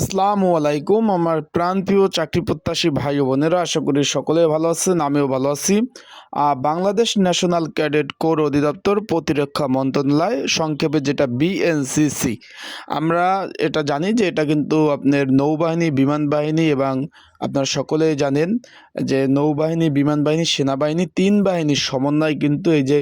আসসালামু আলাইকুম, আমার প্রাণপ্রিয় চাকরি প্রত্যাশী ভাই বোনেরা, আশা করি সকলে ভালো আছেন, আমিও ভালো আছি। বাংলাদেশ ন্যাশনাল ক্যাডেট কোর অধিদপ্তর প্রতিরক্ষা মন্ত্রণালয় সংক্ষেপে যেটা বিএনসিসি আমরা এটা জানি যে এটা কিন্তু আপনার নৌবাহিনী বিমান বাহিনী এবং আপনারা সকলেই জানেন যে নৌবাহিনী বিমান বাহিনী সেনাবাহিনী তিন বাহিনীর সমন্বয় কিন্তু এই যে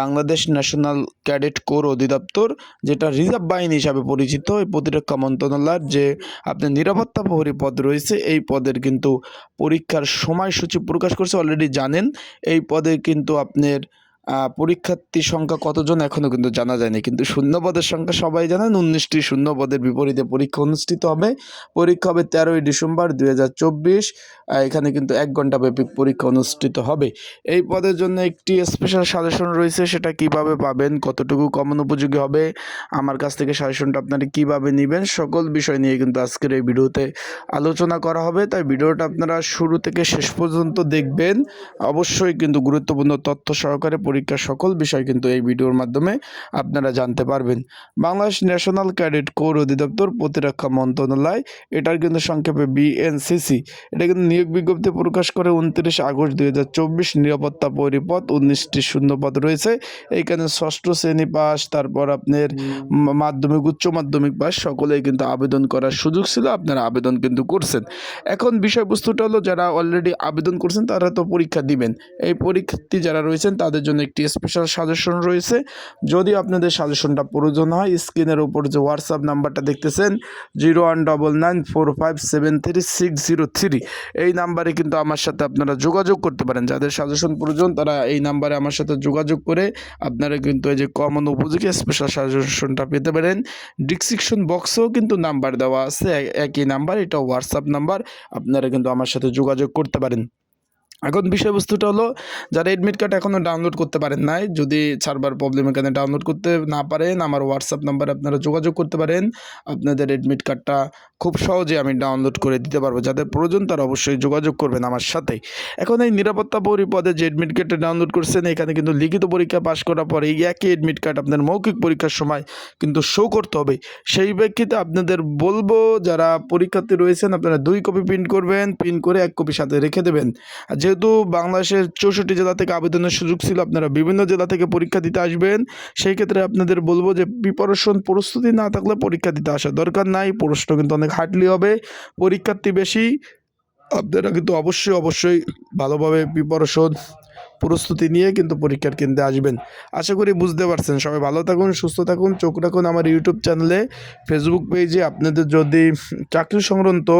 বাংলাদেশ ন্যাশনাল ক্যাডেট কোর অধিদপ্তর, যেটা রিজার্ভ বাহিনী হিসাবে পরিচিত, এই প্রতিরক্ষা মন্ত্রণালয়ের যে আপনার নিরাপত্তা প্রহরী পদ রয়েছে, এই পদের কিন্তু পরীক্ষার সময়সূচি প্রকাশ করছে অলরেডি জানেন। এই পদে কিন্তু আপনার পরীক্ষার্থী সংখ্যা কতজন এখনও কিন্তু জানা যায়নি। কিন্তু শূন্য পদের সংখ্যা সবাই জানেন উনিশটি শূন্য পদের বিপরীতে পরীক্ষা অনুষ্ঠিত হবে। পরীক্ষা হবে তেরোই ডিসেম্বর দুই হাজার চব্বিশ। এখানে কিন্তু এক ঘণ্টা ব্যাপী পরীক্ষা অনুষ্ঠিত হবে। এই পদের জন্য একটি স্পেশাল সাজেশন রয়েছে, সেটা কীভাবে পাবেন, কতটুকু কমন উপযোগী হবে, আমার কাছ থেকে সাজেশনটা আপনারা কীভাবে নেবেন, সকল বিষয় নিয়ে কিন্তু আজকের এই ভিডিওতে আলোচনা করা হবে। তাই ভিডিওটা আপনারা শুরু থেকে শেষ পর্যন্ত দেখবেন। অবশ্যই কিন্তু গুরুত্বপূর্ণ তথ্য সহকারে পরীক্ষার সকল বিষয় কিন্তু এই ভিডিওর মাধ্যমে আপনারা জানতে পারবেন। বাংলাদেশ ন্যাশনাল ক্যাডেট কোর অধিদপ্তর প্রতিরক্ষা মন্ত্রণালয় এটার কিন্তু সংক্ষেপে বিএনসিসি এটা কিন্তু নিয়োগ বিজ্ঞপ্তি প্রকাশ করে উনত্রিশ আগস্ট দুই হাজার চব্বিশ নিরাপত্তা পরিপথ উনিশটি শূন্যপদ রয়েছে। এইখানে ষষ্ঠ শ্রেণি পাস তারপর আপনার মাধ্যমিক উচ্চ মাধ্যমিক পাস সকলেই কিন্তু আবেদন করার সুযোগ ছিল আপনারা আবেদন কিন্তু করছেন। এখন বিষয়বস্তুটা হলো যারা অলরেডি আবেদন করছেন তারা তো পরীক্ষা দিবেন। এই পরীক্ষার্থী যারা রয়েছেন তাদের জন্য একটি স্পেশাল সাজেশন রয়েছে। যদি আপনাদের সাজেশনটা প্রয়োজন হয় স্ক্রিনের উপর যে হোয়াটসঅ্যাপ নাম্বারটা দেখতেছেন zero one double nine four five seven three six zero three এই নাম্বারে কিন্তু আমার সাথে আপনারা যোগাযোগ করতে পারেন। যাদের সাজেশন প্রয়োজন, তারা এই নাম্বারে আমার সাথে যোগাযোগ করে আপনারা কিন্তু এই যে কমন উপযোগী স্পেশাল সাজেশনটা পেতে পারেন। ডিসক্রিপশন বক্সেও কিন্তু নাম্বার দেওয়া আছে। একই নাম্বার, এটা হোয়াটসঅ্যাপ নাম্বার। আপনারা কিন্তু আমার সাথে যোগাযোগ করতে পারেন। এখন বিষয়বস্তুটা হলো, যারা এডমিট কার্ড এখনও ডাউনলোড করতে পারেন নাই, যদি সার্ভার প্রবলেমের কারণে ডাউনলোড করতে না পারেন, আমার হোয়াটসঅ্যাপ নাম্বারে আপনারা যোগাযোগ করতে পারেন। আপনাদের এডমিট কার্ডটা খুব সহজে আমি ডাউনলোড করে দিতে পারব। যাদের প্রয়োজন তারা অবশ্যই যোগাযোগ করবেন আমার সাথে। এখন এই নিরাপত্তা পরিপদে যে এডমিট কার্ডটা ডাউনলোড করছেন, এখানে কিন্তু লিখিত পরীক্ষা পাশ করার পরে এই একই এডমিট কার্ড আপনার মৌখিক পরীক্ষার সময় কিন্তু শো করতে হবে। সেই প্রেক্ষিতে আপনাদের বলব, যারা পরীক্ষার্থী রয়েছেন, আপনারা দুই কপি প্রিন্ট করবেন প্রিন্ট করে এক কপি সাথে রেখে দেবেন। আর যেহেতু বাংলাদেশের চৌষট্টি জেলা থেকে আবেদনের সুযোগ ছিল, আপনারা বিভিন্ন জেলা থেকে পরীক্ষা দিতে আসবেন। সেই ক্ষেত্রে আপনাদের বলব যে প্রিপারেশন প্রস্তুতি না থাকলে পরীক্ষা দিতে আসার দরকার নাই। প্রশ্ন কিন্তু অনেক হার্ডলি হবে। পরীক্ষার্থী বেশি, আপনারা কিন্তু অবশ্যই অবশ্যই ভালোভাবে প্রিপারেশন প্রস্তুতি নিয়ে কিন্তু পরীক্ষার কেন্দ্রে আসবেন। আশা করি বুঝতে পারছেন। সবাই ভালো থাকুন, সুস্থ থাকুন, চোখ রাখুন আমার ইউটিউব চ্যানেলে ফেসবুক পেজে আপনাদের যদি চাকরি সংক্রান্ত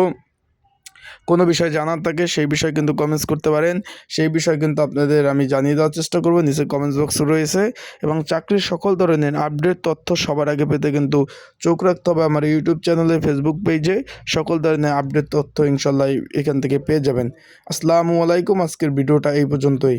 কোনো বিষয় জানার থাকে, সেই বিষয়ে কিন্তু কমেন্টস করতে পারেন। সেই বিষয় কিন্তু আপনাদের আমি জানিয়ে দেওয়ার চেষ্টা করব। নিচে কমেন্টস বক্স রয়েছে এবং চাকরির সকল ধরনের আপডেট তথ্য সবার আগে পেতে কিন্তু চোখ রাখতে হবে আমার ইউটিউব চ্যানেলে ফেসবুক পেজে সকল ধরনের আপডেট তথ্য ইনশাল্লাহ এখান থেকে পেয়ে যাবেন। আসসালামু আলাইকুম। আজকের ভিডিওটা এই পর্যন্তই।